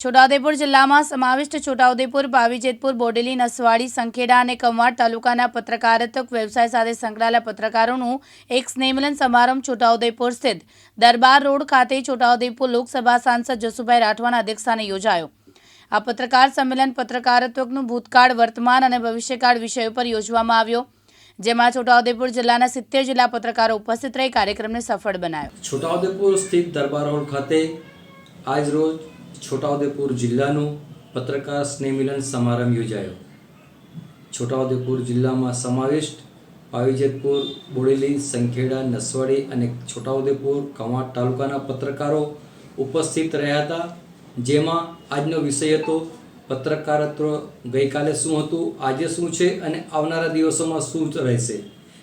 છોટાઉદેપુર જિલ્લામાં સમાવિષ્ટ છોટાઉદેપુર, ભાવીજેતપુર, બોડેલી, નસવાડી, સંખેડા અને કવાડ તાલુકાના પત્રકારત્વક વ્યવસાય સાથે સંકળાયેલા પત્રકારોનું એક સ્નેહમિલન સમારંભ છોટાઉદેપુર સ્થિત દરબાર રોડ ખાતે છોટાઉદેપુર લોકસભા સાંસદ જસુભાઈ રાઠવાના અધ્યક્ષસ્થાને યોજાયો. આ પત્રકાર સંમેલન પત્રકારત્વનું ભૂતકાળ, વર્તમાન અને ભવિષ્યકાળ વિષયો પર યોજવામાં આવ્યો, જેમાં છોટાઉદેપુર જિલ્લાના સિત્તેર જિલ્લા પત્રકારો ઉપસ્થિત રહી કાર્યક્રમને સફળ બનાવ્યો. છોટાઉદેપુર સ્થિત દરબાર રોડ ખાતે આજ રોજ છોટાઉદેપુર જિલ્લાનું પત્રકાર સ્નેહમિલન સમારંભ યોજાયો. છોટાઉદેપુર જિલ્લામાં સમાવિષ્ટ પાવીજેતપુર, બોડેલી, સંખેડા, નસવાડી અને છોટાઉદેપુર, કવાંટ તાલુકાના પત્રકારો ઉપસ્થિત રહ્યા હતા. જેમાં આજનો વિષય હતો પત્રકારત્વ. ગઈકાલે શું હતું, આજે શું છે અને આવનારા દિવસોમાં શું રહેશે?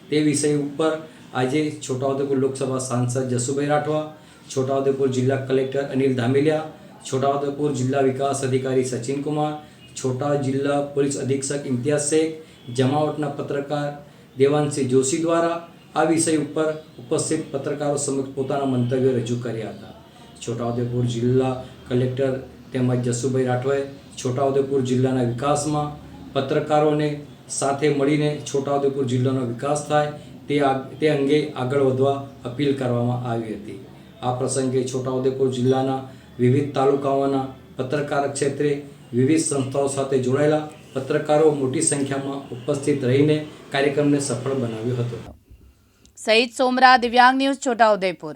તે વિષય ઉપર આજે છોટાઉદેપુર લોકસભા સાંસદ જસુભાઈ રાઠવા, છોટાઉદેપુર જિલ્લા કલેક્ટર અનિલ ધામેલિયા છોટાઉદેપુર જિલ્લા વિકાસ અધિકારી સચિન કુમાર, છોટા જિલ્લા પોલીસ અધિક્ષક ઇમ્તિયાઝ શેખ, જમાવટના પત્રકાર દેવાંશી જોશી દ્વારા આ વિષય ઉપર ઉપસ્થિત પત્રકારો સમક્ષ પોતાના મંતવ્યો રજૂ કર્યા હતા. છોટાઉદેપુર જિલ્લા કલેક્ટર તેમજ જસુભાઈ રાઠવાએ છોટાઉદેપુર જિલ્લાના વિકાસમાં પત્રકારોને સાથે મળીને છોટાઉદેપુર જિલ્લાનો વિકાસ થાય તે તે અંગે આગળ વધવા અપીલ કરવામાં આવી હતી. આ પ્રસંગે છોટાઉદેપુર જિલ્લાના વિવિધ તાલુકાઓના પત્રકાર ક્ષેત્રે વિવિધ સંસ્થાઓ સાથે જોડાયેલા પત્રકારો મોટી સંખ્યામાં ઉપસ્થિત રહીને કાર્યક્રમને સફળ બનાવ્યો હતો. સહિત સોમરા, દિવ્યાંગ ન્યૂઝ છોટાઉદેપુર